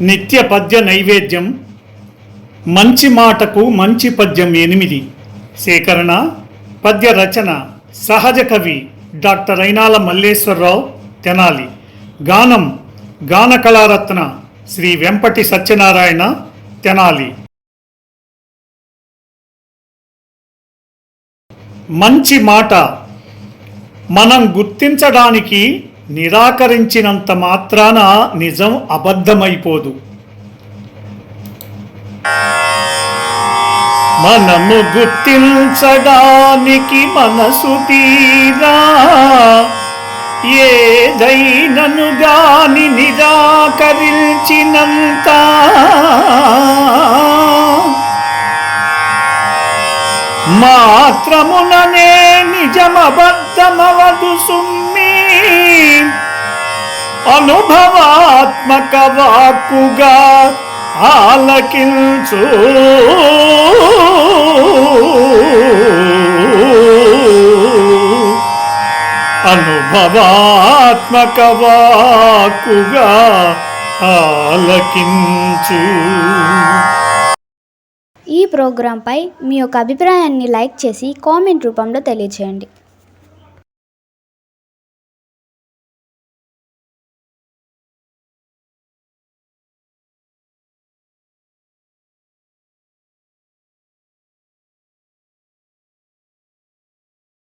నిత్య పద్య నైవేద్యం. మంచి మాటకు మంచి పద్యం ఎనిమిది. సేకరణ పద్య రచన సహజ కవి డాక్టర్ అయినాల మల్లేశ్వరరావు తెనాలి. గానం గాన కళారత్న శ్రీ వెంపటి సత్యనారాయణ తెనాలి. మంచి మాట మనం గుర్తించడానికి నిరాకరించినంత మాత్రాన నిజం అబద్ధమైపోదు. మనము గుర్తించడానికి మనసు తీరా ఏదైనను గాని నిరాకరించినంత. మాత్రముననే నిజమబద్ధమవదు సుమ్మి అనుభవాత్మక వాక్కుగా ఆలకించు. అనుభవాత్మక వాక్కుగా ఆలకించు. ఈ ప్రోగ్రాంపై మీ యొక్క అభిప్రాయాన్ని లైక్ చేసి కామెంట్ రూపంలో తెలియచేయండి.